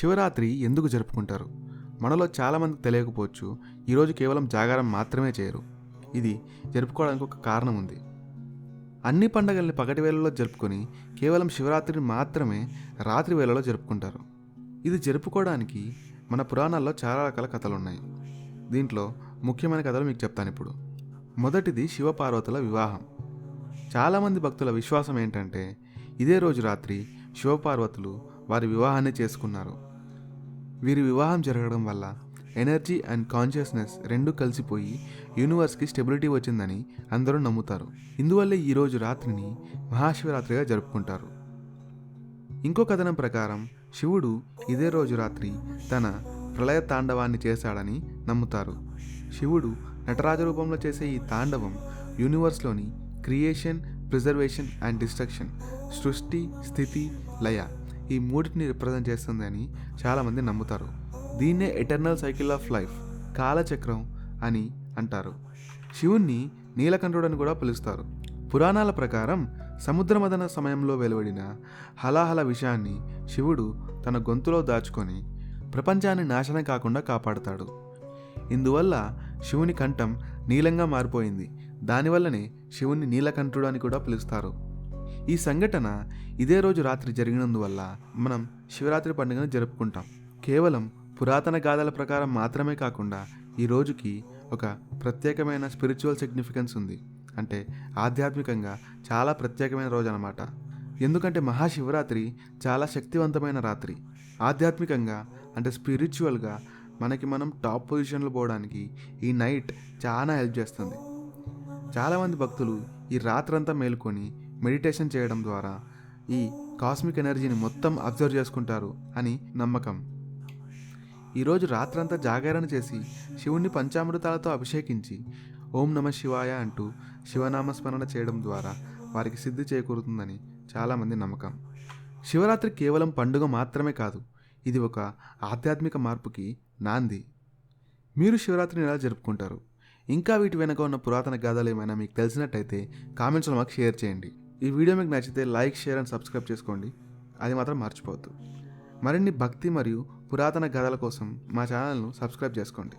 శివరాత్రి ఎందుకు జరుపుకుంటారు? మనలో చాలామందికి తెలియకపోవచ్చు ఈరోజు కేవలం జాగారం మాత్రమే చేయరు. ఇది జరుపుకోవడానికి ఒక కారణం ఉంది. అన్ని పండగల్ని పగటి వేళలో జరుపుకొని కేవలం శివరాత్రిని మాత్రమే రాత్రి వేళలో జరుపుకుంటారు. ఇది జరుపుకోవడానికి మన పురాణాల్లో చాలా రకాల కథలు ఉన్నాయి దీంట్లో ముఖ్యమైన కథలు మీకు చెప్తాను ఇప్పుడు. మొదటిది శివపార్వతుల వివాహం. చాలామంది భక్తుల విశ్వాసం ఏంటంటే ఇదే రోజు రాత్రి శివపార్వతులు వారి వివాహాన్ని చేసుకున్నారు. వీరి వివాహం జరగడం వల్ల ఎనర్జీ అండ్ కాన్షియస్నెస్ రెండు కలిసిపోయి యూనివర్స్కి స్టెబిలిటీ వచ్చిందని అందరూ నమ్ముతారు. ఇందువల్లే ఈరోజు రాత్రిని మహాశివరాత్రిగా జరుపుకుంటారు. ఇంకో కథనం ప్రకారం శివుడు ఇదే రోజు రాత్రి తన ప్రళయ తాండవాన్ని చేశాడని నమ్ముతారు. శివుడు నటరాజ రూపంలో చేసే ఈ తాండవం యూనివర్స్లోని క్రియేషన్ ప్రిజర్వేషన్ అండ్ డిస్ట్రక్షన్ సృష్టి స్థితి లయ ఈ మూడింటిని రిప్రజెంట్ చేస్తుందని చాలామంది నమ్ముతారు. దీన్నే ఎటర్నల్ సైకిల్ ఆఫ్ లైఫ్ కాలచక్రం అని అంటారు. శివుణ్ణి అని కూడా పిలుస్తారు. పురాణాల ప్రకారం సముద్రమదన సమయంలో వెలువడిన హలాహల విషయాన్ని శివుడు తన గొంతులో దాచుకొని ప్రపంచాన్ని నాశనం కాకుండా కాపాడుతాడు. ఇందువల్ల శివుని కంఠం నీలంగా మారిపోయింది. దానివల్లనే శివుని నీలకంఠుడు అని కూడా పిలుస్తారు. ఈ సంఘటన ఇదే రోజు రాత్రి జరిగినందువల్ల మనం శివరాత్రి పండుగను జరుపుకుంటాం. కేవలం పురాతన గాథల ప్రకారం మాత్రమే కాకుండా ఈ రోజుకి ఒక ప్రత్యేకమైన స్పిరిచువల్ సిగ్నిఫికెన్స్ ఉంది. అంటే ఆధ్యాత్మికంగా చాలా ప్రత్యేకమైన రోజు అన్నమాట ఎందుకంటే మహాశివరాత్రి చాలా శక్తివంతమైన రాత్రి. ఆధ్యాత్మికంగా అంటే స్పిరిచువల్గా మనకి మనం టాప్ పొజిషన్లో పోవడానికి ఈ నైట్ చాలా హెల్ప్ చేస్తుంది. చాలామంది భక్తులు ఈ రాత్రంతా మేలుకొని మెడిటేషన్ చేయడం ద్వారా ఈ కాస్మిక్ ఎనర్జీని మొత్తం అబ్జర్వ్ చేసుకుంటారు అని నమ్మకం. ఈరోజు రాత్రంతా జాగరణ చేసి శివుణ్ణి పంచామృతాలతో అభిషేకించి ఓం నమ శివాయ అంటూ శివనామస్మరణ చేయడం ద్వారా వారికి సిద్ధి చేకూరుతుందని చాలామంది నమ్మకం. శివరాత్రి కేవలం పండుగ మాత్రమే కాదు ఇది ఒక ఆధ్యాత్మిక మార్పుకి నాంది. మీరు శివరాత్రిని ఎలా జరుపుకుంటారు? ఇంకా వీటి వెనక ఉన్న పురాతన గాథలు ఏమైనా మీకు తెలిసినట్టయితే కామెంట్స్లో మాకు షేర్ చేయండి. ఈ వీడియో మీకు నచ్చితే లైక్ షేర్ అండ్ సబ్స్క్రైబ్ చేసుకోండి. అది మాత్రం మర్చిపోవద్దు. మరిన్ని భక్తి మరియు పురాతన గాథల కోసం మా ఛానల్ను సబ్స్క్రైబ్ చేసుకోండి.